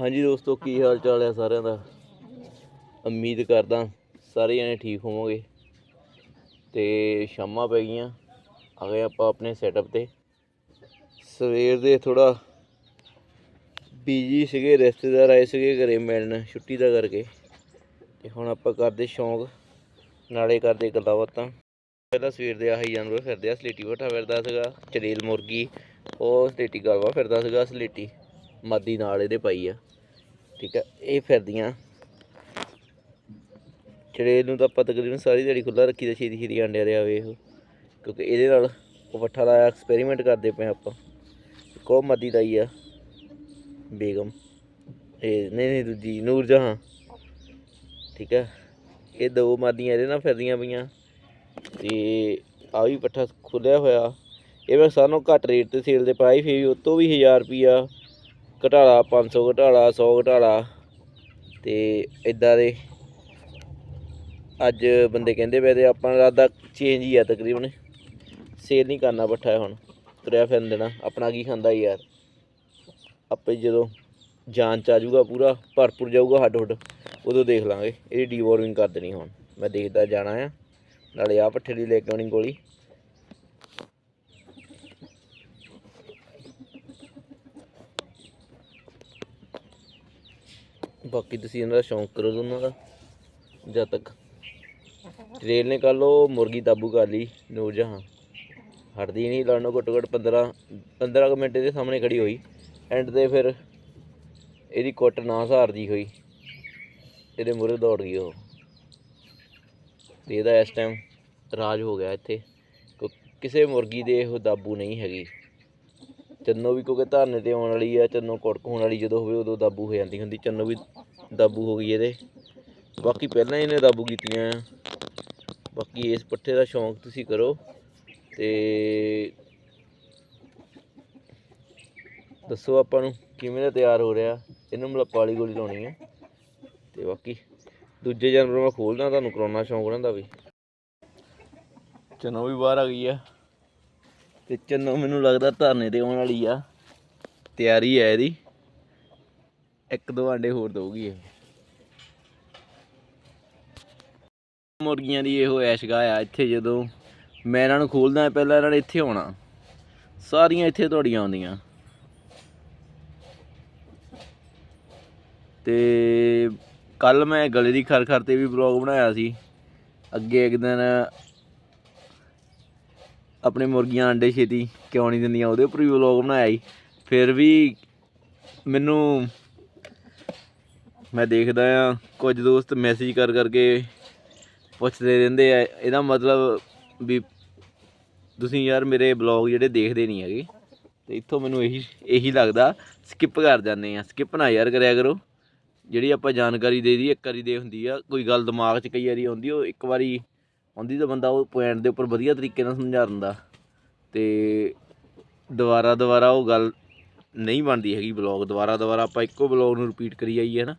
ਹਾਂਜੀ ਦੋਸਤੋ, ਕੀ ਹਾਲ ਚਾਲ ਹੈ ਸਾਰਿਆਂ ਦਾ? ਉਮੀਦ ਕਰਦਾ ਸਾਰੇ ਜਣੇ ਠੀਕ ਹੋਵੋਗੇ। ਤੇ ਸ਼ਾਮਾਂ ਪੈ ਗਈਆਂ, ਆ ਗਏ ਆਪਾਂ ਆਪਣੇ ਸੈਟਅਪ ਤੇ। ਸਵੇਰ ਦੇ ਥੋੜਾ ਬੀਜੀ ਸੀਗੇ, ਰਿਸ਼ਤੇਦਾਰ ਆਏ ਸੀਗੇ ਘਰੇ ਮਿਲਣ, ਛੁੱਟੀ ਦਾ ਕਰਕੇ। ਤੇ ਹੁਣ ਆਪਾਂ ਕਰਦੇ ਸ਼ੌਂਕ, ਨਾਲੇ ਕਰਦੇ ਗੱਲਾਂ ਬਾਤਾਂ। ਪਹਿਲਾਂ ਸਵੇਰ ਦੇ ਆਹੀ ਜਾਨਵਰ ਫਿਰਦੇ ਆ, ਸਲੇਟੀ ਬੱਠਾ ਫਿਰਦਾ ਸੀਗਾ, ਚੜੇਲ ਮੁਰਗੀ, ਉਹ ਸਲੇਟੀ ਗਲਵਾ ਫਿਰਦਾ ਸੀਗਾ, ਸਲੇਟੀ। ਮਾਦੀ ਨਾਲ ਇਹਦੇ ਪਾਈ ਆ। ਠੀਕ ਆ, ਇਹ ਫਿਰਦੀਆਂ। ਚੜੇਲ ਨੂੰ ਤਾਂ ਆਪਾਂ ਤਕਰੀਬਨ ਸਾਰੀ ਦਿਹਾੜੀ ਖੁੱਲਾ ਰੱਖੀ ਦਾ ਛੇਤੀ ਛੇਤੀ ਆਂਡਿਆਂ ਦੇ ਆਵੇ ਉਹ ਕਿਉਂਕਿ ਇਹਦੇ ਨਾਲ ਉਹ ਪੱਠਾ ਦਾ ਐਕਸਪੈਰੀਮੈਂਟ ਕਰਦੇ ਪਏ ਆਪਾਂ। ਕੋ ਮਾਦੀ ਦਾ ਹੀ ਆ, ਬੇਗਮ। ਇਹ ਨਹੀਂ ਨਹੀਂ, ਦੂਜੀ, ਨੂਰ ਜਹਾਂ। ਠੀਕ ਹੈ ਇਹ ਦੋ ਮਾਦੀਆਂ ਇਹਦੇ ਨਾਲ ਫਿਰਦੀਆਂ ਪਈਆਂ। ਤੇ ਆ ਵੀ ਪੱਠਾ ਖੁੱਲਿਆ ਹੋਇਆ। ਇਹ ਮੈਂ ਸਾਨੂੰ ਘੱਟ ਰੇਟ ਤੇ ਸੇਲ ਤੇ ਪਾਈ ਫੇਰ ਵੀ ਤੋਂ ਵੀ 1000 ਰੁਪਿਆ ਘਟਾਲਾ 500 ਘਟਾਲਾ 100 ਘਟਾਲਾ ਤੇ ਇਦਾਂ ਦੇ। ਅੱਜ ਬੰਦੇ ਕਹਿੰਦੇ ਪਏ ਤੇ ਆਪਾਂ ਦਾ ਰਾਦਾ ਚੇਂਜ ਹੀ ਆ ਤਕਰੀਬਨ। ਸੇਲ ਨਹੀਂ ਕਰਨਾ ਪੱਠਾ ਹੁਣ, ਤੁਰਿਆ ਫਿਰਨ ਦੇਣਾ। ਆਪਣਾ ਕੀ ਖਾਂਦਾ ਯਾਰ? ਆਪੇ ਜਦੋਂ ਜਾਨ ਚ ਆ ਜਾਊਗਾ ਪੂਰਾ, ਭਰਪੂਰ ਜਾਊਗਾ ਹੱਡ ਹੁੱਡ, ਉਦੋਂ ਦੇਖ ਲਾਂਗੇ। ਇਹਦੀ ਡੀਵੋਰਮਿੰਗ ਕਰ ਦੇਣੀ ਹੁਣ। ਮੈਂ ਦੇਖਦਾ ਜਾਣਾ ਆ, ਨਾਲੇ ਆ ਪੱਠੇ ਦੀ ਲੈ ਕੇ ਆਉਣੀ ਗੋਲੀ। ਬਾਕੀ ਤੁਸੀਂ ਇਹਨਾਂ ਦਾ ਸ਼ੌਂਕ ਕਰੋ ਦੋਨਾਂ ਦਾ, ਜਦ ਤੱਕ। ਟ੍ਰੇਲ ਨੇ ਕਰ ਉਹ ਮੁਰਗੀ ਤਾਬੂ ਕਰ ਲਈ ਨੂਰ ਜਹਾਂ ਹਟਦੀ ਨਹੀਂ ਲੜਨੋਂ ਘੱਟੋ ਘੱਟ 15 15 ਕੁ ਮਿੰਟ ਦੇ ਸਾਹਮਣੇ ਖੜੀ ਹੋਈ। ਐਂਡ ਤੇ ਫਿਰ ਇਹਦੀ ਕੁੱਟ ਨਾ ਸਹਾਰਦੀ ਹੋਈ। ਇਹਦੇ ਮੂਹਰੇ ਦੌੜ ਗਈ ਉਹ। ਤੇ ਇਹਦਾ ਇਸ ਟਾਈਮ ਰਾਜ ਹੋ ਗਿਆ ਇੱਥੇ। ਕਿਉਂ- ਕਿਸੇ ਮੁਰਗੀ ਦੇ ਉਹ ਦਾਬੂ ਨਹੀਂ ਹੈਗੀ। ਚੰਨੋ ਵੀ ਕਿਉਂਕਿ ਧਰਨੇ ਤੇ ਆਉਣ ਵਾਲੀ ਆ, ਚੰਨੋ ਕੁੜਕ ਹੋਣ ਵਾਲੀ ਜਦੋਂ ਹੋਵੇ ਉਦੋਂ ਦਾਬੂ ਹੋ ਜਾਂਦੀ ਹੁੰਦੀ, ਚੰਨੋ ਵੀ ਦਾਬੂ ਹੋ ਗਈ ਇਹਦੇ। ਬਾਕੀ ਪਹਿਲਾਂ ਹੀ ਇਹਨੇ ਦਾਬੂ ਕੀਤੀਆਂ। ਆ ਬਾਕੀ ਇਸ ਪੱਠੇ ਦਾ ਸ਼ੌਂਕ ਤੁਸੀਂ ਕਰੋ ਤੇ ਦੱਸੋ ਆਪਾਂ ਨੂੰ ਕਿਵੇਂ ਦਾ ਤਿਆਰ ਹੋ ਰਿਹਾ। ਇਹਨੂੰ ਮਤਲਬ ਵਾਲੀ ਗੋਲੀ ਲਾਉਣੀ ਹੈ ਤੇ ਬਾਕੀ ਦੂਜੇ ਜਾਨਵਰ ਮੈਂ ਖੋਲਦਾ ਤੁਹਾਨੂੰ ਕਰਾਉਣਾ ਸ਼ੌਂਕ ਉਹਨਾਂ ਦਾ ਵੀ। ਚਨੋ ਵੀ ਬਾਹਰ ਆ ਗਈ ਆ। ਤੇ ਚੰਨੋ ਮੈਨੂੰ ਲੱਗਦਾ ਧਰਨੇ ਤੇ ਆਉਣ ਵਾਲੀ ਆ। ਤਿਆਰੀ ਹੈ ਇਹਦੀ। ਇੱਕ ਦੋ ਆਂਡੇ ਹੋਰ ਦਊਗੀ ਇਹ। ਮੁਰਗੀਆਂ ਦੀ ਇਹੋ ਐਸ਼ਗਾ ਆ, ਇੱਥੇ ਜਦੋਂ ਮੈਂ ਇਹਨਾਂ ਨੂੰ ਖੋਲਦਾ, ਪਹਿਲਾਂ ਇਹਨਾਂ ਨੇ ਇੱਥੇ ਆਉਣਾ। ਸਾਰੀਆਂ ਇੱਥੇ ਤੁਹਾਡੀਆਂ ਆਉਂਦੀਆਂ। ਤੇ ਕੱਲ ਮੈਂ ਗਲੇ ਦੀ ਖਰ ਖਰ ਤੇ ਵੀ ਬਲੌਗ ਬਣਾਇਆ ਸੀ। ਅੱਗੇ ਇੱਕ ਦਿਨ ਆਪਣੇ ਮੁਰਗੀਆਂ ਅੰਡੇ ਛੇਤੀ ਕਿਉਂ ਨਹੀਂ ਦਿੰਦੀਆਂ? ਉਹਦੇ ਉੱਪਰ ਵੀ ਵਲੌਗ ਬਣਾਇਆ ਸੀ। ਫਿਰ ਵੀ ਮੈਨੂੰ ਮੈਂ ਦੇਖਦਾ ਆ ਕੁਝ ਦੋਸਤ ਮੈਸੇਜ ਕਰ ਕਰਕੇ ਪੁੱਛਦੇ ਰਹਿੰਦੇ ਆ। ਇਹਦਾ ਮਤਲਬ ਵੀ ਤੁਸੀਂ ਯਾਰ ਮੇਰੇ ਬਲੌਗ ਜਿਹੜੇ ਦੇਖਦੇ ਨਹੀਂ ਹੈਗੇ। ਤੇ ਇੱਥੋਂ ਮੈਨੂੰ ਇਹੀ ਇਹੀ ਲੱਗਦਾ ਸਕਿਪ ਕਰ ਜਾਂਦੇ ਆ ਸਕਿਪ ਨਾ ਯਾਰ ਕਰਿਆ ਕਰੋ। ਜਿਹੜੀ ਆਪਾਂ ਜਾਣਕਾਰੀ ਦੇ ਦੀ ਇੱਕ ਵਾਰੀ ਦੇ ਹੁੰਦੀ ਆ, ਕੋਈ ਗੱਲ ਦਿਮਾਗ 'ਚ ਕਈ ਵਾਰੀ ਆਉਂਦੀ ਉਹ ਇੱਕ ਵਾਰੀ ਆਉਂਦੀ ਤਾਂ ਬੰਦਾ ਉਹ ਪੁਆਇੰਟ ਦੇ ਉੱਪਰ ਵਧੀਆ ਤਰੀਕੇ ਨਾਲ ਸਮਝਾ ਦਿੰਦਾ। ਅਤੇ ਦੁਬਾਰਾ ਦੁਬਾਰਾ ਉਹ ਗੱਲ ਨਹੀਂ ਬਣਦੀ ਹੈਗੀ ਬਲੌਗ ਦੁਬਾਰਾ ਦੁਬਾਰਾ ਆਪਾਂ ਇੱਕੋ ਬਲੌਗ ਨੂੰ ਰਿਪੀਟ ਕਰੀ ਜਾਈਏ ਹੈ ਨਾ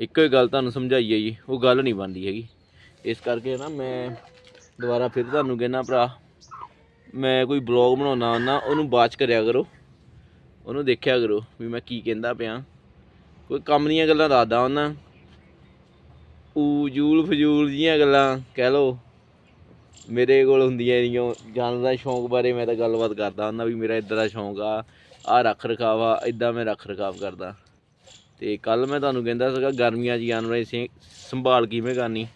ਇੱਕੋ ਹੀ ਗੱਲ ਤੁਹਾਨੂੰ ਸਮਝਾਈ ਜਾਈਏ ਉਹ ਗੱਲ ਨਹੀਂ ਬਣਦੀ ਹੈਗੀ। ਇਸ ਕਰਕੇ ਨਾ ਮੈਂ ਦੁਬਾਰਾ ਫਿਰ ਤੁਹਾਨੂੰ ਕਹਿਣਾ ਭਰਾ, ਮੈਂ ਕੋਈ ਬਲੌਗ ਬਣਾਉਣਾ ਹੁੰਦਾ, ਉਹਨੂੰ ਬਾਚ ਕਰਿਆ ਕਰੋ। ਉਹਨੂੰ ਦੇਖਿਆ ਕਰੋ ਵੀ ਮੈਂ ਕੀ ਕਹਿੰਦਾ ਪਿਆ। ਕੋਈ ਕੰਮ ਦੀਆਂ ਗੱਲਾਂ ਦੱਸਦਾ ਹੁੰਦਾ। ਊਜੂਲ ਫਜੂਲ ਜੀਆਂ ਗੱਲਾਂ, ਕਹਿ ਲਓ। ਮੇਰੇ ਕੋਲ ਹੁੰਦੀਆਂ ਨਹੀਂ ਜਾਣਨ ਦਾ ਸ਼ੌਂਕ ਬਾਰੇ ਮੈਂ ਤਾਂ ਗੱਲਬਾਤ ਕਰਦਾ ਹੁੰਦਾ ਵੀ ਮੇਰਾ ਇਦਾਂ ਦਾ ਸ਼ੌਂਕ ਆ ਆ ਰੱਖ ਰਖਾਵ ਆ, ਇਦਾਂ ਮੈਂ ਰੱਖ ਰਖਾਵ ਕਰਦਾ। ਤੇ ਕੱਲ ਮੈਂ ਤੁਹਾਨੂੰ ਕਹਿੰਦਾ ਸੀਗਾ ਗਰਮੀਆਂ 'ਚ ਜਾਨਵਰਾਂ ਦੀ ਸੰਭਾਲ ਕਿਵੇਂ ਕਰਨੀ,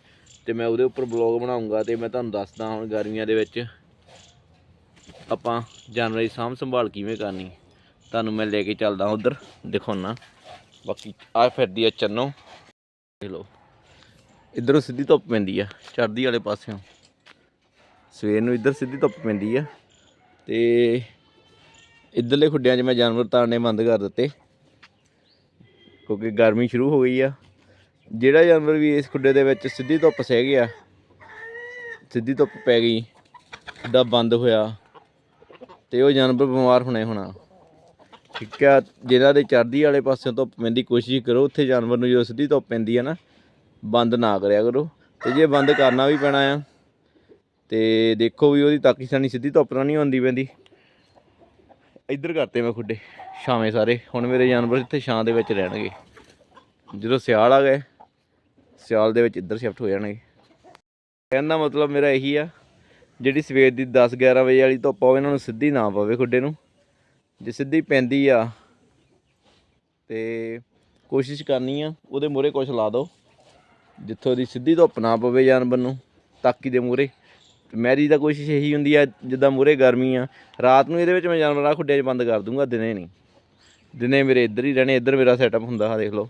ਤੇ ਮੈਂ ਉਹਦੇ ਉੱਪਰ ਬਲੌਗ ਬਣਾਉਂਗਾ ਤੇ ਮੈਂ ਤੁਹਾਨੂੰ ਦੱਸਦਾ ਹੁਣ ਗਰਮੀਆਂ ਦੇ ਵਿੱਚ ਆਪਾਂ ਜਾਨਵਰਾਂ ਦੀ ਸਾਂਭ ਸੰਭਾਲ ਕਿਵੇਂ ਕਰਨੀ। ਤੁਹਾਨੂੰ ਮੈਂ ਲੈ ਕੇ ਚੱਲਦਾ ਉਧਰ ਦਿਖਾਉਣਾ ਬਾਕੀ ਆ ਫਿਰਦੀ ਆ ਚੰਨੋ। ਦੇਖ ਲਓ। ਇਧਰੋਂ ਸਿੱਧੀ ਧੁੱਪ ਪੈਂਦੀ ਆ, ਚੜ੍ਹਦੀ ਵਾਲੇ ਪਾਸਿਓਂ। ਸਵੇਰ ਨੂੰ ਇੱਧਰ ਸਿੱਧੀ ਧੁੱਪ ਪੈਂਦੀ ਆ। ਤੇ ਇੱਧਰਲੇ ਖੁੱਡਿਆਂ 'ਚ ਮੈਂ ਜਾਨਵਰ ਤਾੜਨੇ ਬੰਦ ਕਰ ਦਿੱਤੇ। ਕਿਉਂਕਿ ਗਰਮੀ ਸ਼ੁਰੂ ਹੋ ਗਈ ਆ। ਜਿਹੜਾ ਜਾਨਵਰ ਵੀ ਇਸ ਖੁੱਡੇ ਦੇ ਵਿੱਚ ਸਿੱਧੀ ਧੁੱਪ ਸਹਿ ਗਿਆ, ਸਿੱਧੀ ਧੁੱਪ ਪੈ ਗਈ ਖੁੱਡਾ ਬੰਦ ਹੋਇਆ। ਤੇ ਉਹ ਜਾਨਵਰ ਬਿਮਾਰ ਹੋਣੇ ਹੋਣਾ। ਠੀਕ ਆ, ਜਿਹਨਾਂ ਦੇ ਚੜ੍ਹਦੀ ਵਾਲੇ ਪਾਸਿਓਂ ਧੁੱਪ ਪੈਂਦੀ, ਕੋਸ਼ਿਸ਼ ਕਰੋ ਉੱਥੇ ਜਾਨਵਰ ਨੂੰ ਜਦੋਂ ਸਿੱਧੀ ਧੁੱਪ ਪੈਂਦੀ ਆ ਨਾ, ਬੰਦ ਨਾ ਕਰਿਆ ਕਰੋ। ਤੇ ਜੇ ਬੰਦ ਕਰਨਾ ਵੀ ਪੈਣਾ ਆ ਤੇ ਦੇਖੋ ਵੀ ਉਹਦੀ ਤਾਕੀਸਾਨੀ ਸਿੱਧੀ ਧੁੱਪ ਨਾਲ ਨਹੀਂ ਹੁੰਦੀ ਪੈਂਦੀ। ਇੱਧਰ ਕਰਤੇ ਮੈਂ ਖੁੱਡੇ, ਛਾਵੇਂ ਸਾਰੇ। ਹੁਣ ਮੇਰੇ ਜਾਨਵਰ ਇੱਥੇ ਛਾਂ ਦੇ ਵਿੱਚ ਰਹਿਣਗੇ। ਜਦੋਂ ਸਿਆਲ ਆ ਗਏ, ਸਿਆਲ ਦੇ ਵਿੱਚ ਇੱਧਰ ਸ਼ਿਫਟ ਹੋ ਜਾਣਗੇ। ਕਹਿਣ ਦਾ ਮਤਲਬ ਮੇਰਾ ਇਹੀ ਆ, ਜਿਹੜੀ ਸਵੇਰ ਦੀ 10 11 ਵਜੇ ਵਾਲੀ ਧੁੱਪ ਆਵੇ ਇਹਨਾਂ ਨੂੰ ਸਿੱਧੀ ਨਾ ਪਵੇ ਖੁੱਡੇ ਨੂੰ। ਜੇ ਸਿੱਧੀ ਪੈਂਦੀ ਆ, ਤੇ ਕੋਸ਼ਿਸ਼ ਕਰਨੀ ਆ, ਉਹਦੇ ਮੂਹਰੇ ਕੁਝ ਲਾ ਦਿਓ। ਜਿੱਥੋਂ ਦੀ ਸਿੱਧੀ ਧੁੱਪ ਨਾ ਪਵੇ ਜਾਨਵਰ ਨੂੰ, ਤਾਕੀ ਦੇ ਮੂਹਰੇ। ਮੈਰੀ ਦਾ ਕੋਸ਼ਿਸ਼ ਇਹੀ ਹੁੰਦੀ ਆ, ਜਿੱਦਾਂ ਮੂਹਰੇ ਗਰਮੀ ਆ, ਰਾਤ ਨੂੰ ਇਹਦੇ ਵਿੱਚ ਮੈਂ ਜਾਨਵਰਾਂ ਖੁੱਡਿਆਂ 'ਚ ਬੰਦ ਕਰ ਦੂੰਗਾ, ਦਿਨੇ ਨਹੀਂ। ਦਿਨੇ ਮੇਰੇ ਇੱਧਰ ਹੀ ਰਹਿਣੇ, ਇੱਧਰ ਮੇਰਾ ਸੈਟਅਪ ਹੁੰਦਾ ਆ ਦੇਖ ਲਓ।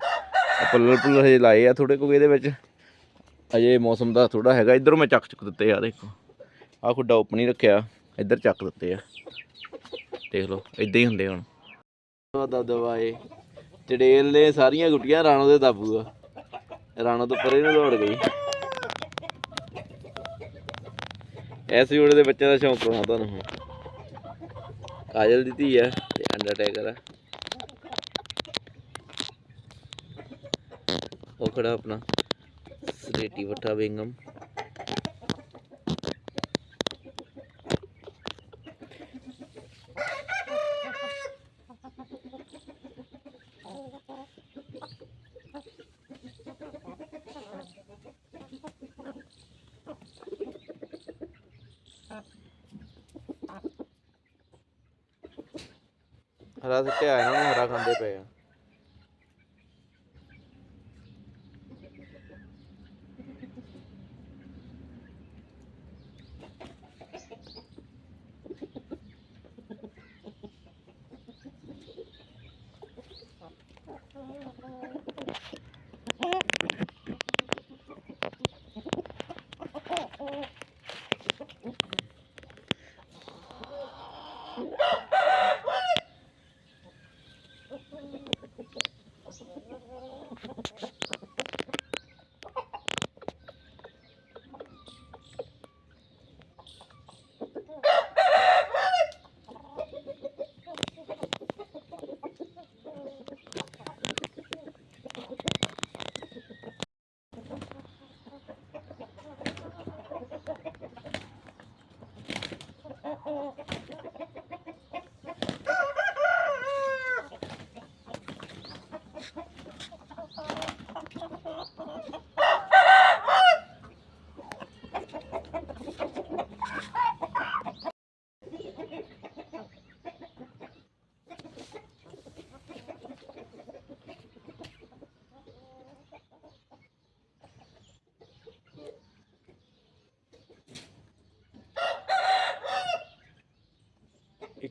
ਪੱਲਰ ਪੁੱਲਰ ਹਜੇ ਲਾਏ ਆ ਥੋੜੇ ਕੋਈ ਇਹਦੇ ਵਿੱਚ। ਅਜੇ ਮੌਸਮ ਦਾ ਥੋੜਾ ਹੈਗਾ, ਇੱਧਰੋਂ ਮੈਂ ਚੱਕ ਚੁੱਕ ਦਿੱਤੇ ਆ ਦੇਖੋ। ਆਹ ਖੁੱਡਾ ਓਪਨ ਹੀ ਰੱਖਿਆ, ਇੱਧਰ ਚੱਕ ਦਿੱਤੇ ਆ। ਦੇਖ ਲਓ, ਇਦਾਂ ਹੀ ਹੁੰਦੇ ਹੁਣ। ਦਬਦਬਾ ਏ ਚੜੇਲ ਨੇ ਸਾਰੀਆਂ ਗੁੱਟੀਆਂ, ਰਾਣੋ ਦੇ ਦਾਬੂਗਾ ਰਾਣੋ ਤੋਂ ਪਰੇ ਨੂੰ ਦੌੜ ਗਈ। ਐਸੇ ਜੋੜੇ ਦੇ ਬੱਚਿਆਂ ਦਾ ਸ਼ੌਂਕ ਹੋਣਾ ਤੁਹਾਨੂੰ ਹੁਣ। ਕਾਜਲ ਦੀ ਧੀ ਆ ਤੇ ਅੰਡਰਟੇਕਰ ਆ। ਉਹ ਖੜਾ ਆਪਣਾ। ਸਲੇਟੀ ਵੱਟਾ ਵਿੰਗਮ ਹਰਾ ਸੁੱਟਿਆ ਇਹਨਾਂ ਨੂੰ ਹਰਾ ਖਾਂਦੇ ਪਏ ਆ।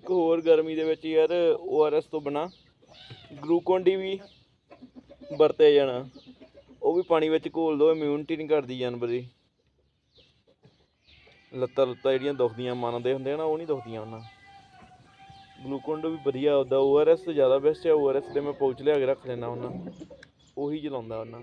ਇੱਕ ਹੋਰ ਗਰਮੀ ਦੇ ਵਿੱਚ ਯਾਰ ORS ਤੋਂ ਬਣਾ ਗਲੂਕੋਨ ਡੀ ਵੀ ਵਰਤੇ ਜਾਣਾ। ਉਹ ਵੀ ਪਾਣੀ ਵਿੱਚ ਘੋਲ ਦੋ ਇਮਿਊਨਿਟੀ ਨਹੀਂ ਘਟਦੀ ਜਾਨਵਰ ਦੀ। ਲੱਤਾਂ ਲੁੱਤਾਂ ਜਿਹੜੀਆਂ ਦੁਖਦੀਆਂ, ਮਨ ਦੇ ਹੁੰਦੇ ਆ ਨਾ, ਉਹ ਨਹੀਂ ਦੁਖਦੀਆਂ ਉਹਨਾਂ। ਗਲੂਕੋਨ ਡੀ ਵੀ ਵਧੀਆ, ਉਹਦਾ ORS ਤੋਂ ਜ਼ਿਆਦਾ ਬੈਸਟ ਹੈ ORS ਦੇ ਮੈਂ ਪਾਊਚ ਲਿਆ ਕੇ ਰੱਖ ਲੈਣਾ ਉਹਨਾਂ। ਉਹੀ ਚਲਾਉਂਦਾ ਉਹਨਾਂ।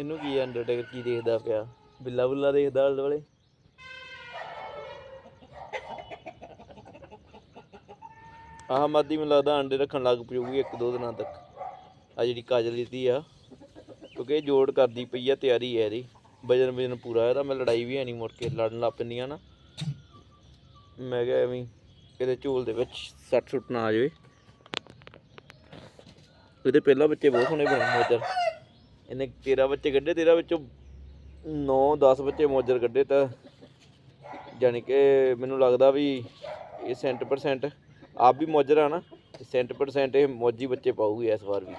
ਇਹਨੂੰ ਕੀ ਅੰਡਰਟੇਕਰ ਕੀ ਦੇਖਦਾ ਪਿਆ? ਬਿੱਲਾ ਬੁੱਲਾ ਦੇਖਦਾ ਆਲੇ ਦੁਆਲੇ? ਆਹ ਮਾਦੀ ਮੈਨੂੰ ਲੱਗਦਾ ਅੰਡੇ ਰੱਖਣ ਲੱਗ ਪਊਗੀ ਇੱਕ ਦੋ ਦਿਨਾਂ ਤੱਕ। ਆ ਜਿਹੜੀ ਕਾਜਲ ਦੀ ਆ, ਕਿਉਂਕਿ ਇਹ ਜੋੜ ਕਰਦੀ ਪਈ ਆ, ਤਿਆਰੀ ਹੈ ਇਹਦੀ। ਵਜਨ ਵਜਨ ਪੂਰਾ ਇਹਦਾ, ਮੈਂ ਲੜਾਈ ਵੀ ਹੈ ਨਹੀਂ ਮੁੜ ਕੇ, ਲੜਨ ਲੱਗ ਪੈਂਦੀਆਂ ਨਾ। ਮੈਂ ਕਿਹਾ ਐਵੇਂ ਹੀ ਇਹਦੇ ਝੋਲ ਦੇ ਵਿੱਚ ਸੱਟ ਸੁੱਟ ਨਾ ਆ ਜਾਵੇ। ਇਹਦੇ ਪਹਿਲਾਂ ਬੱਚੇ ਬਹੁਤ ਸੋਹਣੇ ਬਣੇ ਮੋਜਰ ਇਹਨੇ 13 ਬੱਚੇ ਕੱਢੇ 13 ਵਿੱਚੋਂ 9 10 ਬੱਚੇ ਮੋਜਰ ਕੱਢੇ ਤਾਂ ਯਾਨੀ ਕਿ ਮੈਨੂੰ ਲੱਗਦਾ ਵੀ ਇਹ ਸੈਂਟ ਪਰਸੈਂਟ ਆਪ ਵੀ ਮੋਜਰ ਆ ਨਾ ਸੈਂਟ ਪਰਸੈਂਟ ਇਹ ਮੌਜੀ ਬੱਚੇ ਪਾਊਗੀ ਇਸ ਵਾਰ ਵੀ।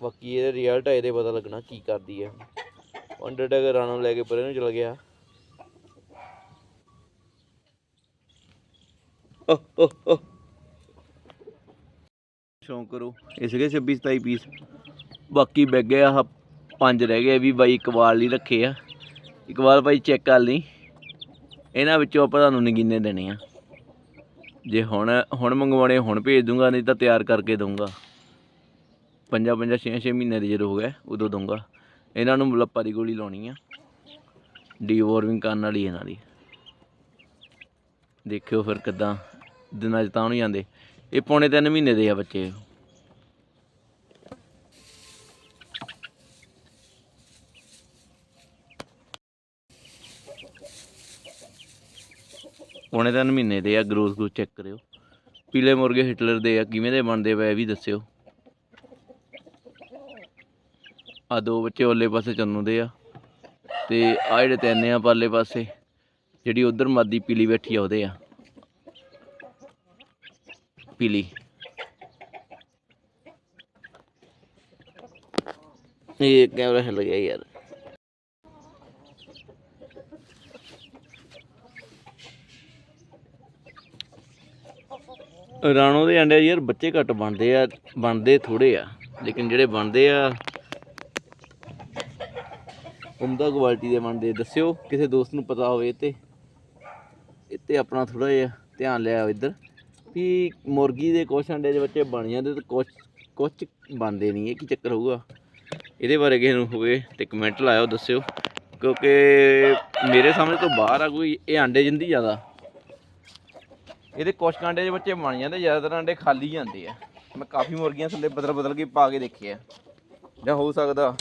ਬਾਕੀ ਇਹਦਾ ਰਿਜ਼ਲਟ ਇਹਦੇ ਪਤਾ ਲੱਗਣਾ ਕੀ ਕਰਦੀ ਹੈ ਅੰਡਰਟੇਕਰ ਰਾਣੋ ਲੈ ਕੇ ਪਰੇ ਨੂੰ ਚਲ ਗਿਆ। ਓ ਓ ਓ ਸ਼ੌਂਕ ਕਰੋ। ਇਹ ਸੀਗੇ 26 27 ਪੀਸ ਬਾਕੀ ਬੈਗ ਗਏ ਆਹ ਪੰਜ ਰਹਿ ਗਏ ਵੀ ਬਾਈ ਇਕਬਾਲ ਲਈ ਰੱਖੇ ਆ। ਇਕਬਾਲ ਭਾਈ ਚੈੱਕ ਕਰ ਲਈ। ਇਹਨਾਂ ਵਿੱਚੋਂ ਆਪਾਂ ਤੁਹਾਨੂੰ ਨਗੀਨੇ ਦੇਣੇ ਆ। ਜੇ ਹੁਣ ਹੁਣ ਮੰਗਵਾਉਣੇ, ਹੁਣ ਭੇਜ ਦੂੰਗਾ, ਨਹੀਂ ਤਾਂ ਤਿਆਰ ਕਰਕੇ ਦਊਂਗਾ। ਪੰਜਾਂ ਪੰਜਾਂ ਛੇ ਛੇ ਮਹੀਨੇ ਦੇ ਜਦੋਂ ਹੋ ਗਏ ਉਦੋਂ ਦਊਂਗਾ। ਇਹਨਾਂ ਨੂੰ ਲੱਪਾ ਦੀ ਗੋਲੀ ਲਾਉਣੀ ਆ। ਡੀਵੋਰਮਿੰਗ ਕਰਨ ਵਾਲੀ ਇਹਨਾਂ ਦੀ। ਦੇਖਿਓ ਫਿਰ ਕਿੱਦਾਂ ਦਿਨਾਂ 'ਚ ਤਾਂ ਨਹੀਂ ਜਾਂਦੇ ਇਹ ਪੌਣੇ ਤਿੰਨ ਮਹੀਨੇ ਦੇ ਆ ਬੱਚੇ। ਪੌਣੇ ਤਿੰਨ ਮਹੀਨੇ ਦੇ ਆ ਗਰੋਥ ਗਰੂਥ ਚੈੱਕ ਕਰਿਓ। ਪੀਲੇ ਮੁਰਗੇ ਹਿਟਲਰ ਦੇ ਆ, ਕਿਵੇਂ ਦੇ ਬਣਦੇ ਪਏ ਇਹ ਵੀ ਦੱਸਿਓ। ਆ ਦੋ ਬੱਚੇ ਓਲੇ ਪਾਸੇ ਚੰਨੂ ਦੇ ਆ, ਤੇ ਆ ਜਿਹੜੇ ਤਿੰਨ ਆ ਪਰਲੇ ਪਾਸੇ, ਜਿਹੜੀ ਉਧਰ ਮਾਦੀ ਪੀਲੀ ਬੈਠੀ ਆ ਉਹਦੇ ਆ। ਪੀਲੀ ਇਹ ਕੈਮਰਾ ਹਿੱਲ ਗਿਆ ਯਾਰ ਰਾਣੋ ਦੇ ਅੰਡੇ ਯਾਰ ਬੱਚੇ ਘੱਟ ਬਣਦੇ ਆ ਬਣਦੇ ਥੋੜੇ ਆ ਲੇਕਿਨ ਜਿਹੜੇ ਬਣਦੇ ਆ ਉਮਦਾ ਕੁਆਲਿਟੀ ਦੇ ਬਣਦੇ ਦੱਸਿਓ ਕਿਸੇ ਦੋਸਤ ਨੂੰ ਪਤਾ ਹੋਵੇ ਤੇ ਇੱਥੇ ਆਪਣਾ ਥੋੜਾ ਜਿਹਾ ਧਿਆਨ ਲਿਆ ਇੱਧਰ। ਵੀ ਮੁਰਗੀ ਦੇ ਕੁਛ ਅੰਡੇ ਦੇ ਬੱਚੇ ਬਣ ਜਾਂਦੇ ਤੇ ਕੁਛ ਕੁਛ ਬਣਦੇ ਨਹੀਂ, ਇਹ ਕੀ ਚੱਕਰ ਹੋਊਗਾ? ਇਹਦੇ ਬਾਰੇ ਕਿਸੇ ਨੂੰ ਹੋਵੇ ਤੇ ਕਮੈਂਟ ਲਾਇਓ, ਦੱਸਿਓ। ਕਿਉਂਕਿ ਮੇਰੇ ਸਾਹਮਣੇ ਤੋਂ ਬਾਹਰ ਆ ਕੋਈ, ਇਹ ਅੰਡੇ ਜਿੰਦੀ ਜ਼ਿਆਦਾ। ਇਹਦੇ ਕੁਛ ਅੰਡੇ ਦੇ ਬੱਚੇ ਬਣ ਜਾਂਦੇ, ਜ਼ਿਆਦਾਤਰ ਅੰਡੇ ਖਾਲੀ ਜਾਂਦੇ ਆ। ਮੈਂ ਕਾਫੀ ਮੁਰਗੀਆਂ ਥੱਲੇ ਬਦਲ ਬਦਲ ਕੇ ਪਾ ਕੇ ਦੇਖੇ ਆ। ਜਾਂ ਹੋ ਸਕਦਾ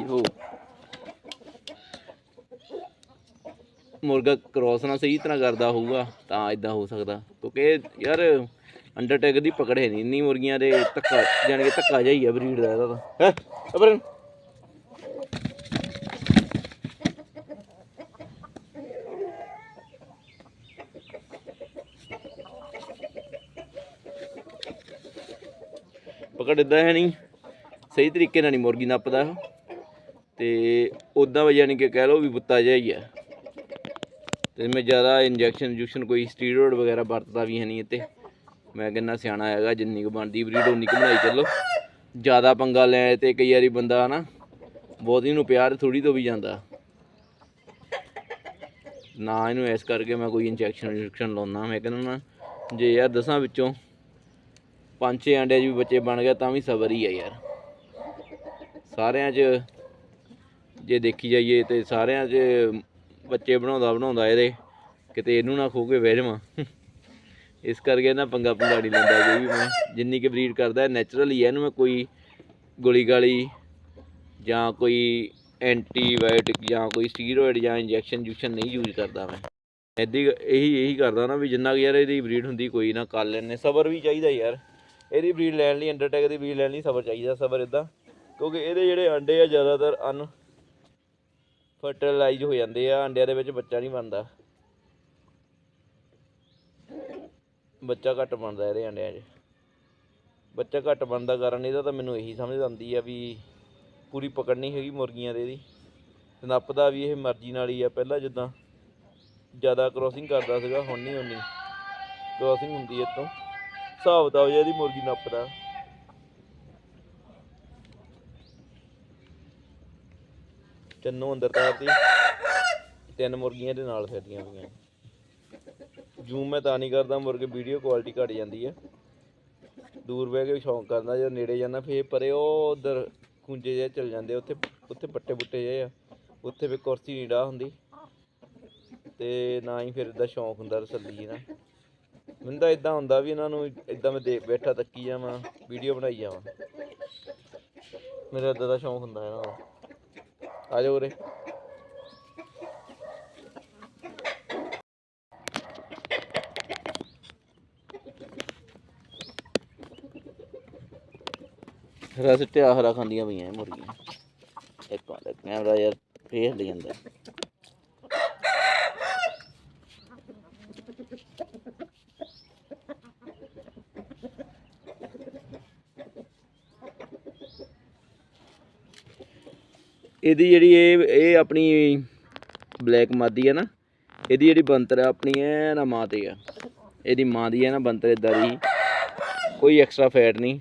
ਇਹੋ ਮੁਰਗਾ ਕ੍ਰੋਸ ਨਾ ਸਹੀ ਤਰ੍ਹਾਂ ਕਰਦਾ ਹੋਊਗਾ, ਤਾਂ ਇਦਾਂ ਹੋ ਸਕਦਾ। ਕਿਉਂਕਿ ਯਾਰ ਅੰਡਰਟੇਕ ਦੀ ਪਕੜ ਹੈ ਨਹੀਂ ਇੰਨੀ ਮੁਰਗੀਆਂ ਦੇ, ਧੱਕਾ ਜਾਣ ਕੇ ਧੱਕਾ ਜਾਈ ਆ ਬਰੀਡ ਦਾ ਇਹਦਾ ਤਾਂ। ਹੈ? ਅਬਰਨ ਪਕੜ ਇਦਾਂ ਹੈ ਨਹੀਂ ਸਹੀ ਤਰੀਕੇ ਨਾਲ ਨਹੀਂ ਮੁਰਗੀ ਨੱਪਦਾ ਇਹ ਤੇ ਉਦਾਂ ਯਾਨੀ ਕਿ ਕਹਿ ਲਓ ਵੀ ਬੁੱਤਾ ਜਿਹਾ ਹੀ ਆ। ਤੇ ਮੈਂ ਜ਼ਿਆਦਾ ਇੰਜੈਕਸ਼ਨ ਇੰਜੈਕਸ਼ਨ ਕੋਈ ਸਟੀਰੋਇਡ ਵਗੈਰਾ ਵਰਤਦਾ ਵੀ ਹੈ ਨਹੀਂ ਇੱਥੇ। ਮੈਂ ਕਹਿੰਦਾ ਸਿਆਣਾ ਹੈਗਾ, ਜਿੰਨੀ ਕੁ ਬਣਦੀ ਬਰੀਡ ਉਨੀ ਕੁ ਬਣਾਈ ਚੱਲੋ। ਜ਼ਿਆਦਾ ਪੰਗਾ ਲੈ ਤੇ ਕਈ ਵਾਰੀ ਬੰਦਾ ਹਨਾ, ਬਹੁਤੀ ਨੂੰ ਪਿਆਰ ਥੋੜੀ ਤੋਂ ਵੀ ਜਾਂਦਾ। ਨਾ ਇਹਨੂੰ ਇਸ ਕਰਕੇ ਮੈਂ ਕੋਈ ਇੰਜੈਕਸ਼ਨ ਇੰਜੈਕਸ਼ਨ ਲਾਉਣਾ ਮੈਂ ਕਹਿੰਦਾ ਨਾ, ਜੇ ਯਾਰ ਦਸਾਂ ਵਿੱਚੋਂ ਪੰਜ ਛੇ ਅੰਡਿਆਂ 'ਚ ਵੀ ਬੱਚੇ ਬਣ ਗਿਆ ਤਾਂ ਵੀ ਸਬਰ ਹੀ ਆ ਯਾਰ। ਸਾਰਿਆਂ 'ਚ ਜੇ ਦੇਖੀ ਜਾਈਏ ਤੇ ਸਾਰਿਆਂ 'ਚ ਬੱਚੇ ਬਣਾਉਂਦਾ ਬਣਾਉਂਦਾ ਇਹਦੇ, ਕਿਤੇ ਇਹਨੂੰ ਨਾ ਖੋ ਕੇ ਬਹਿ ਜਾਵਾਂ। ਇਸ ਕਰਕੇ ਨਾ ਪੰਗਾ ਪੰਗਾ ਨਹੀਂ ਲੈਂਦਾ ਕੋਈ ਵੀ ਮੈਂ। ਜਿੰਨੀ ਕਿ ਬਰੀਡ ਕਰਦਾ ਨੈਚੁਰਲ ਹੀ ਹੈ ਇਹਨੂੰ ਮੈਂ ਕੋਈ ਗੋਲੀ ਗਾਲੀ ਜਾਂ ਕੋਈ ਐਂਟੀਬਾਇਓਟਿਕ ਜਾਂ ਕੋਈ ਸਟੀਰੋਇਡ ਜਾਂ ਇੰਜੈਕਸ਼ਨ ਜੂਸ਼ਨ ਨਹੀਂ ਯੂਜ਼ ਕਰਦਾ ਮੈਂ। ਐਦੀ ਇਹੀ ਇਹੀ ਕਰਦਾ ਨਾ ਵੀ ਜਿੰਨਾ ਕੁ ਯਾਰ ਇਹਦੀ ਬਰੀਡ ਹੁੰਦੀ, ਕੋਈ ਨਾ ਕਰ ਲੈਣੇ ਸਬਰ ਵੀ ਚਾਹੀਦਾ ਯਾਰ। ਇਹਦੀ ਬਰੀਡ ਲੈਣ ਲਈ ਅੰਡਰਟੈਕ ਦੀ ਬਰੀਡ ਲੈਣ ਲਈ ਸਬਰ ਚਾਹੀਦਾ, ਸਬਰ ਇਦਾਂ ਕਿਉਂਕਿ ਇਹਦੇ ਜਿਹੜੇ ਅੰਡੇ ਆ ਜ਼ਿਆਦਾਤਰ ਅਨ ਫਰਟੀਲਾਈਜ਼ ਹੋ ਜਾਂਦੇ ਆ, ਅੰਡਿਆਂ ਦੇ ਵਿੱਚ ਬੱਚਾ ਨਹੀਂ ਬਣਦਾ। ਬੱਚਾ ਘੱਟ ਬਣਦਾ ਇਹਦੇ ਅੰਡਿਆਂ 'ਚ। ਬੱਚਾ ਘੱਟ ਬਣਦਾ ਕਾਰਨ ਇਹਦਾ ਤਾਂ ਮੈਨੂੰ ਇਹੀ ਸਮਝ ਆਉਂਦੀ ਆ ਵੀ ਪੂਰੀ ਪਕੜ ਨਹੀਂ ਹੈਗੀ ਮੁਰਗੀਆਂ ਦੇ ਇਹਦੀ। ਨੱਪਦਾ ਵੀ ਇਹ ਮਰਜ਼ੀ ਨਾਲ ਹੀ ਆ, ਪਹਿਲਾਂ ਜਿੱਦਾਂ ਜ਼ਿਆਦਾ ਕ੍ਰੋਸਿੰਗ ਕਰਦਾ ਸੀਗਾ, ਹੁਣ ਨਹੀਂ ਹੁੰਦੀ ਕ੍ਰੋਸਿੰਗ ਹੁੰਦੀ ਇਹ ਤੋਂ ਹਿਸਾਬ ਤਾਂ ਇਹਦੀ ਮੁਰਗੀ ਨੱਪਦਾ। ਚੰਨੋ ਅੰਦਰ ਤਾਰਤੀ ਤਿੰਨ ਮੁਰਗੀਆਂ ਦੇ ਨਾਲ ਫਿਰਦੀਆਂ ਪਈਆਂ ਜੂਮ ਮੈਂ ਤਾਂ ਨਹੀਂ ਕਰਦਾ ਮੁਰਗੇ ਵੀਡੀਓ ਕੁਆਲਿਟੀ ਘਟ ਜਾਂਦੀ ਹੈ ਦੂਰ ਬਹਿ ਕੇ ਸ਼ੌਂਕ ਕਰਦਾ ਜਦੋਂ ਨੇੜੇ ਜਾਂਦਾ, ਫੇਰ ਪਰੇ ਉਹ ਉਧਰ ਖੁੰਝੇ ਜਿਹੇ ਚਲ ਜਾਂਦੇ ਉੱਥੇ ਉੱਥੇ ਪੱਟੇ ਪੁੱਟੇ ਜਿਹੇ ਆ। ਉੱਥੇ ਵੀ ਕੁਰਸੀ ਨਹੀਂ ਡਾ ਹੁੰਦੀ। ਤੇ ਨਾ ਹੀ ਫਿਰ ਇਦਾਂ ਸ਼ੌਂਕ ਹੁੰਦਾ ਰਸੱਲੀ ਨਾ ਮੈਨੂੰ ਤਾਂ ਇਦਾਂ ਹੁੰਦਾ ਵੀ ਇਹਨਾਂ ਨੂੰ ਇਦਾਂ ਮੈਂ ਦੇਖ ਬੈਠਾ ਤੱਕੀ ਜਾਵਾਂ ਵੀਡੀਓ ਬਣਾਈ ਜਾਵਾਂ। ਮੇਰਾ ਇਦਾਂ ਦਾ ਸ਼ੌਂਕ ਹੁੰਦਾ ਇਹਨਾਂ ਦਾ। ਆ ਜਾਓ ਉਰੇ। ਰਸ ਟਿਆ ਹਰਾ ਖਾਂਦੀਆਂ ਪਈਆਂ ਇਹ ਮੁਰਗੀਆਂ। ਇੱਕ ਵਾਰ ਕੈਮਰਾ ਯਾਰ ਫੇਰ ਲੈ ਜਾਂਦਾ। ਇਹਦੀ ਜਿਹੜੀ ਇਹ ਇਹ ਆਪਣੀ ਬਲੈਕ ਮਾਦੀ ਹੈ ਨਾ, ਇਹਦੀ ਜਿਹੜੀ ਬੰਤਰ ਆ, ਆਪਣੀ ਐ ਨਾ ਮਾਂ ਤੇ ਆ। ਇਹਦੀ ਮਾਂ ਦੀ ਹੈ ਨਾ ਬੰਤਰ ਇਦਾਂ ਦੀ। ਕੋਈ ਐਕਸਟਰਾ ਫੈਟ ਨਹੀਂ,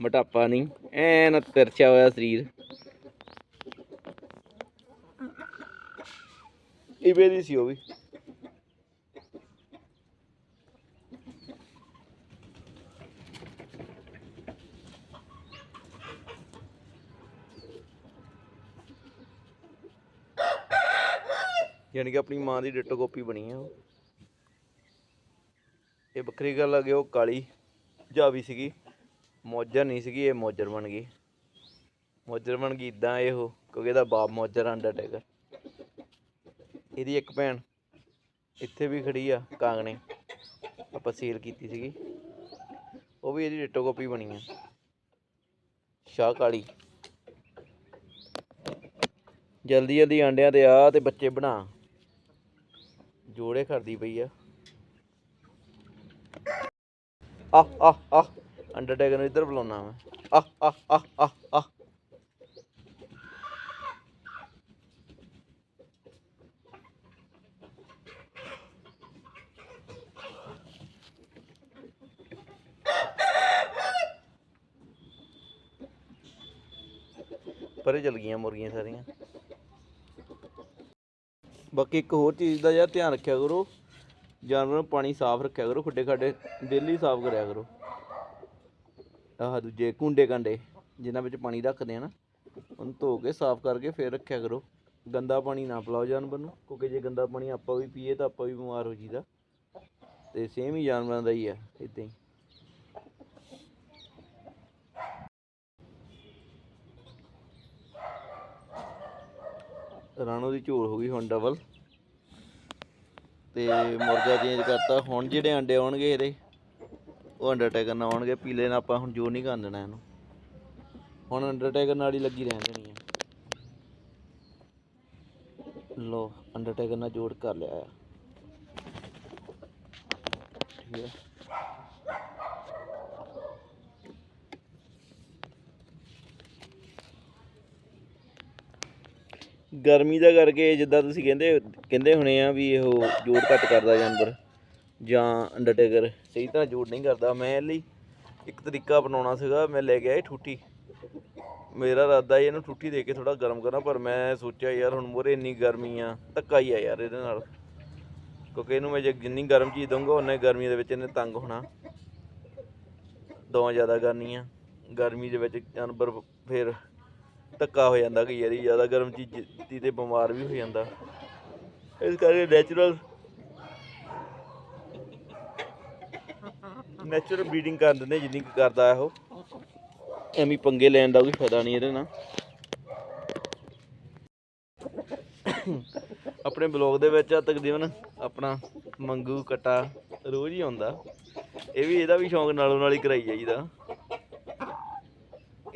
ਮੋਟਾਪਾ ਨਹੀਂ ਐ ਨਾ ਤਿਰਛਿਆ ਹੋਇਆ ਸਰੀਰ। ਇਵੇਂ ਦੀ ਸੀ ਉਹ ਵੀ। ਯਾਨੀ ਕਿ ਆਪਣੀ ਮਾਂ ਦੀ ਡਿਟੋ ਕਾਪੀ ਬਣੀ ਆ ਉਹ। ਇਹ ਵੱਖਰੀ ਗੱਲ ਆ ਕਿ ਉਹ ਕਾਲੀ ਜਾਵੀ ਸੀਗੀ, ਮੌਜਰ ਨਹੀਂ ਸੀਗੀ, ਇਹ ਮੌਜਰ ਬਣ ਗਈ। ਮੌਜਰ ਬਣ ਗਈ ਇਦਾਂ ਇਹ ਉਹ, ਕਿਉਂਕਿ ਇਹਦਾ ਬਾਪ ਮੋਜਰ ਅੰਡਰਟੇਕਰ ਇਹਦੀ ਇੱਕ ਭੈਣ ਇੱਥੇ ਵੀ ਖੜੀ ਆ ਕਾਂਗਣੇ, ਆਪਾਂ ਸੇਲ ਕੀਤੀ ਸੀਗੀ। ਉਹ ਵੀ ਇਹਦੀ ਡਿਟੋ ਕਾਪੀ ਬਣੀ ਆ। ਸ਼ਾਹ ਕਾਲੀ। ਜਲਦੀ ਜਲਦੀ ਆਂਡਿਆਂ ਤੇ ਆ ਤੇ ਬੱਚੇ ਬਣਾ। ਜੋੜੇ ਕਰਦੀ ਪਈ ਆ। ਆ ਆ ਆ ਅੰਡਰਟੇਕਰ ਨੂੰ ਇੱਧਰ ਬੁਲਾਉਣਾ ਮੈਂ। ਆ ਆ ਆ ਆ ਆ ਪਰੇ ਚਲ ਗਈਆਂ ਮੁਰਗੀਆਂ ਸਾਰੀਆਂ। ਬਾਕੀ ਇੱਕ ਹੋਰ ਚੀਜ਼ ਦਾ ਯਾਰ ਧਿਆਨ ਰੱਖਿਆ ਕਰੋ, ਜਾਨਵਰਾਂ ਨੂੰ ਪਾਣੀ ਸਾਫ਼ ਰੱਖਿਆ ਕਰੋ, ਖੁੱਡੇ ਖਾਡੇ ਡੇਲੀ ਸਾਫ਼ ਕਰਿਆ ਕਰੋ। ਆਹ ਦੂਜੇ ਕੁੰਡੇ ਕਾਂਡੇ, ਜਿਨ੍ਹਾਂ ਵਿੱਚ ਪਾਣੀ ਰੱਖਦੇ ਆ ਨਾ, ਉਹਨੂੰ ਧੋ ਕੇ ਸਾਫ਼ ਕਰਕੇ ਫੇਰ ਰੱਖਿਆ ਕਰੋ। ਗੰਦਾ ਪਾਣੀ ਨਾ ਪਿਲਾਓ ਜਾਨਵਰ ਨੂੰ, ਕਿਉਂਕਿ ਜੇ ਗੰਦਾ ਪਾਣੀ ਆਪਾਂ ਵੀ ਪੀਏ ਤਾਂ ਆਪਾਂ ਵੀ ਬਿਮਾਰ ਹੋ ਜੀਦਾ ਤੇ ਸੇਮ ਹੀ ਜਾਨਵਰਾਂ ਦਾ ਹੀ ਆ ਇਦਾਂ ਹੀ। ਰਾਣੋ ਦੀ ਝੋਲ ਹੋ ਗਈ ਹੁਣ ਡਬਲ ਤੇ ਮੁਰਗਾ ਚੇਂਜ ਕਰਤਾ। ਹੁਣ ਜਿਹੜੇ ਅੰਡੇ ਆਉਣਗੇ ਇਹਦੇ, ਉਹ ਅੰਡਰਟੇਕਰ ਨਾਲ ਆਉਣਗੇ। ਪੀਲੇ ਨਾਲ ਆਪਾਂ ਹੁਣ ਜੋਰ ਨਹੀਂ ਕਰਨ ਦੇਣਾ ਇਹਨੂੰ। ਹੁਣ ਅੰਡਰਟੇਕਰ ਨਾਲ ਹੀ ਲੱਗੀ ਰਹਿਣ ਦੇਣੀ ਹੈ ਲੋ ਅੰਡਰਟੇਕਰ ਨਾਲ ਜੋੜ ਕਰ ਲਿਆ ਆ। ਠੀਕ ਹੈ ਗਰਮੀ ਦਾ ਕਰਕੇ ਜਿੱਦਾਂ ਤੁਸੀਂ ਕਹਿੰਦੇ ਕਹਿੰਦੇ ਹੋਣੇ ਆ ਵੀ ਇਹੋ ਜੋੜ ਘੱਟ ਕਰਦਾ ਜਾਨਵਰ ਜਾਂ ਅੰਡਰਟੇਕਰ ਸਹੀ ਤਰ੍ਹਾਂ ਜੋੜ ਨਹੀਂ ਕਰਦਾ। ਮੈਂ ਇਹ ਲਈ ਇੱਕ ਤਰੀਕਾ ਅਪਣਾਉਣਾ ਸੀਗਾ, ਮੈਂ ਲੈ ਗਿਆ ਇਹ ਠੂਠੀ। ਮੇਰਾ ਇਰਾਦਾ ਸੀ ਇਹਨੂੰ ਠੂਠੀ ਦੇ ਕੇ ਥੋੜਾ ਗਰਮ ਕਰਾਂ, ਪਰ ਮੈਂ ਸੋਚਿਆ ਯਾਰ ਹੁਣ ਮੋਰੇ ਇੰਨੀ ਗਰਮੀ ਆ, ਧੱਕਾ ਹੀ ਆ ਯਾਰ ਇਹਦੇ ਨਾਲ। ਕਿਉਂਕਿ ਇਹਨੂੰ ਮੈਂ ਜੇ ਜਿੰਨੀ ਗਰਮ ਚੀਜ਼ ਦਊਂਗਾ ਉਨੇ ਗਰਮੀ ਦੇ ਵਿੱਚ ਇਹਨੇ ਤੰਗ ਹੋਣਾ। ਦੋ ਜ਼ਿਆਦਾ ਕਰਨੀਆਂ। ਗਰਮੀ ਦੇ ਵਿੱਚ ਜਾਨਵਰ ਫਿਰ ਧੱਕਾ ਹੋ ਜਾਂਦਾ ਕਈ ਵਾਰੀ, ਜ਼ਿਆਦਾ ਗਰਮ ਚੀਜ਼ ਤੇ ਬਿਮਾਰ ਵੀ ਹੋ ਜਾਂਦਾ। ਇਸ ਕਰਕੇ ਨੈਚੁਰਲ ਨੈਚੁਰਲ ਬਰੀਡਿੰਗ ਕਰ ਦਿੰਦੇ ਜਿੰਨੀ ਕੁ ਕਰਦਾ ਉਹ ਐਵੇਂ ਪੰਗੇ ਲੈਣ ਦਾ ਕੋਈ ਫਾਇਦਾ ਨਹੀਂ ਇਹਦੇ ਨਾਲ। ਆਪਣੇ ਬਲੌਗ ਦੇ ਵਿੱਚ ਆ ਤਕਰੀਬਨ ਆਪਣਾ ਮੰਗੂ ਕਟਾ ਰੋਜ਼ ਹੀ ਆਉਂਦਾ। ਇਹ ਵੀ ਇਹਦਾ ਵੀ ਸ਼ੌਂਕ ਨਾਲੋਂ ਨਾਲ ਹੀ ਕਰਾਈ ਜਾਈਦਾ।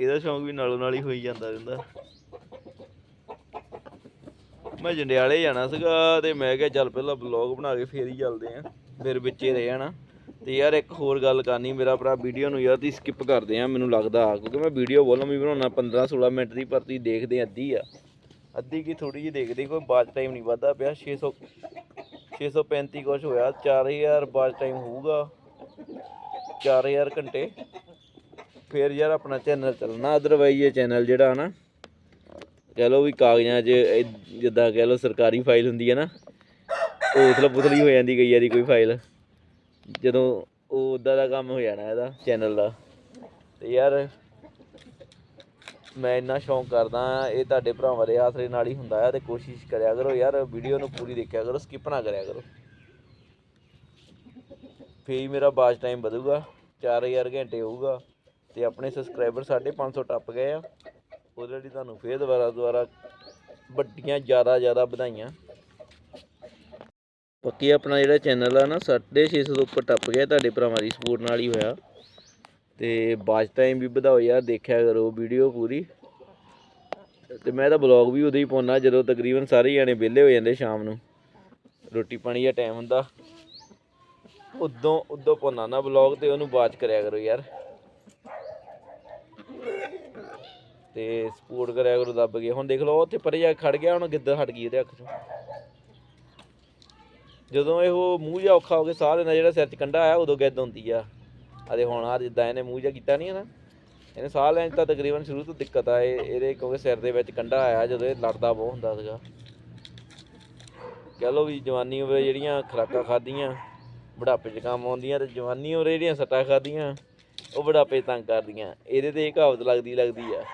ਇਹਦਾ ਸ਼ੌਂਕ ਵੀ ਨਾਲੋਂ ਨਾਲ ਹੀ ਹੋਈ ਜਾਂਦਾ ਰਹਿੰਦਾ। ਮੈਂ ਜੰਡਿਆਲੇ ਜਾਣਾ ਸੀਗਾ ਤੇ ਮੈਂ ਕਿਹਾ ਚੱਲ ਪਹਿਲਾਂ ਬਲੌਗ ਬਣਾ ਕੇ ਫੇਰ ਹੀ ਚੱਲਦੇ ਆਂ, ਫਿਰ ਵਿੱਚੇ ਰਹਿ ਜਾਣਾ। ਤੇ ਯਾਰ ਇੱਕ ਹੋਰ ਗੱਲ ਕਰਨੀ, ਮੇਰਾ ਭਰਾ ਵੀਡੀਓ ਨੂੰ ਯਾਰ ਦੀ ਸਕਿਪ ਕਰਦੇ ਆ, ਮੈਨੂੰ ਲੱਗਦਾ ਕਿਉਂਕਿ ਮੈਂ ਵੀਡੀਓ ਵੋਲਮ ਵੀ ਬਣਾਉਣਾ 15 16 ਮਿੰਟ ਦੀ, ਪਰ ਤੁਸੀਂ ਦੇਖਦੇ ਅੱਧੀ ਆ। ਅੱਧੀ ਕੀ ਥੋੜੀ ਜਿਹੀ ਦੇਖਦੇ, ਕੋਈ ਬਾਅਦ ਟਾਈਮ ਨਹੀਂ ਵੱਧਦਾ ਪਿਆ 600 635 ਕੁਛ ਹੋਇਆ 4000 ਬਾਅਦ ਟਾਈਮ ਹੋਊਗਾ 4000 ਘੰਟੇ। ਫਿਰ ਯਾਰ ਆਪਣਾ ਚੈਨਲ ਚੱਲਣਾ ਅਦਰਵਾਈਜ਼ ਇਹ ਚੈਨਲ ਜਿਹੜਾ ਨਾ ਕਹਿ ਲਓ ਵੀ ਕਾਗਜ਼ਾਂ 'ਚ ਜਿੱਦਾਂ ਕਹਿ ਲਓ ਸਰਕਾਰੀ ਫਾਈਲ ਹੁੰਦੀ ਹੈ ਨਾ, ਉਹ ਉਥਲ ਪੁਥਲੀ ਹੋ ਜਾਂਦੀ ਕਈ ਵਾਰੀ ਕੋਈ ਫਾਈਲ ਜਦੋਂ ਉਹ ਉਦਾਂ ਦਾ ਕੰਮ ਹੋ ਜਾਣਾ ਇਹਦਾ ਚੈਨਲ ਦਾ। ਤੇ ਯਾਰ ਮੈਂ ਇੰਨਾ ਸ਼ੌਂਕ ਕਰਦਾ ਇਹ ਤੁਹਾਡੇ ਭਰਾਵਾਂ ਦੇ ਆਸਰੇ ਨਾਲ ਹੀ ਹੁੰਦਾ ਆ, ਤੇ ਕੋਸ਼ਿਸ਼ ਕਰਿਆ ਕਰੋ ਯਾਰ ਵੀਡੀਓ ਨੂੰ ਪੂਰੀ ਦੇਖਿਆ ਕਰੋ ਸਕਿਪ ਨਾ ਕਰਿਆ ਕਰੋ। ਫੇਰ ਮੇਰਾ ਬਾਜ ਟਾਈਮ ਵਧੂਗਾ 4000 ਘੰਟੇ ਹੋਊਗਾ। ਤੇ ਆਪਣੇ ਸਬਸਕ੍ਰਾਈਬਰ 550 ਟੱਪ ਗਏ ਆ। ਉਹਦੇ ਲਈ ਤੁਹਾਨੂੰ ਫੇਰ ਦੁਬਾਰਾ ਦੁਬਾਰਾ ਵੱਡੀਆਂ, ਜ਼ਿਆਦਾ ਜ਼ਿਆਦਾ ਵਧਾਈਆਂ। ਬਾਕੀ ਆਪਣਾ ਜਿਹੜਾ ਚੈਨਲ ਆ ਨਾ 650 ਤੋਂ ਉੱਪਰ ਟੱਪ ਗਿਆ, ਤੁਹਾਡੇ ਭਰਾਵਾਂ ਦੀ ਸਪੋਰਟ ਨਾਲ ਹੀ ਹੋਇਆ। ਤੇ ਬਾਜ ਟਾਈਮ ਵੀ ਵਧਾਓ ਯਾਰ, ਦੇਖਿਆ ਕਰੋ ਵੀਡੀਓ ਪੂਰੀ। ਤੇ ਮੈਂ ਤਾਂ ਬਲੌਗ ਵੀ ਉਦੋਂ ਹੀ ਪਾਉਣਾ ਜਦੋਂ ਤਕਰੀਬਨ ਸਾਰੇ ਜਾਣੇ ਵਿਹਲੇ ਹੋ ਜਾਂਦੇ ਸ਼ਾਮ ਨੂੰ। ਰੋਟੀ ਪਾਣੀ ਦਾ ਟਾਈਮ ਹੁੰਦਾ। ਉਦੋਂ ਉਦੋਂ ਪਾਉਣਾ ਨਾ ਬਲੌਗ ਤੇ, ਉਹਨੂੰ ਬਾਜ ਕਰਿਆ ਕਰੋ ਯਾਰ। ਤੇ ਸਪੋਰਟ ਕਰਿਆ ਕਰੋ, ਦੱਬ ਕੇ। ਹੁਣ ਦੇਖ ਲਓ ਉੱਥੇ ਪਰੇ ਜਾ ਕੇ ਖੜ ਗਿਆ ਹੁਣ ਗਿੱਦੜ ਹਟ ਗਈ ਉਹਦੇ ਅੱਖ ਚੋਂ। ਜਦੋਂ ਇਹੋ ਮੂੰਹ ਜਿਹਾ ਔਖਾ ਹੋ ਕੇ ਸਾਹ ਲੈਂਦਾ, ਜਿਹੜਾ ਸਿਰ 'ਚ ਕੰਡਾ ਆਇਆ, ਉਦੋਂ ਗਿੱਦ ਹੁੰਦੀ ਆ। ਅਤੇ ਹੁਣ ਆ ਜਿੱਦਾਂ ਇਹਨੇ ਮੂੰਹ ਜਿਹਾ ਕੀਤਾ ਨਹੀਂ ਹੈ ਨਾ। ਇਹਨੇ ਸਾਹ ਲੈਣ 'ਚ ਤਾਂ ਤਕਰੀਬਨ ਸ਼ੁਰੂ ਤੋਂ ਦਿੱਕਤ ਆ, ਇਹ, ਇਹਦੇ ਕਿਉਂਕਿ ਸਿਰ ਦੇ ਵਿੱਚ ਕੰਡਾ ਆਇਆ, ਜਦੋਂ ਇਹ ਲੜਦਾ ਬਹੁਤ ਹੁੰਦਾ ਸੀਗਾ। ਕਹਿ ਲਓ ਵੀ ਜਵਾਨੀ ਉਮਰੇ ਜਿਹੜੀਆਂ ਖੁਰਾਕਾਂ ਖਾਧੀਆਂ, ਬੁਢਾਪੇ 'ਚ ਕੰਮ ਆਉਂਦੀਆਂ ਤੇ ਜਵਾਨੀ ਉਮਰੇ ਜਿਹੜੀਆਂ ਸੱਟਾਂ ਖਾਧੀਆਂ, ਉਹ ਬੁਢਾਪੇ ਤੰਗ ਕਰਦੀਆਂ। ਇਹਦੇ ਤੇ ਇਹ ਕਹਾਵਤ ਲੱਗਦੀ ਲੱਗਦੀ ਆ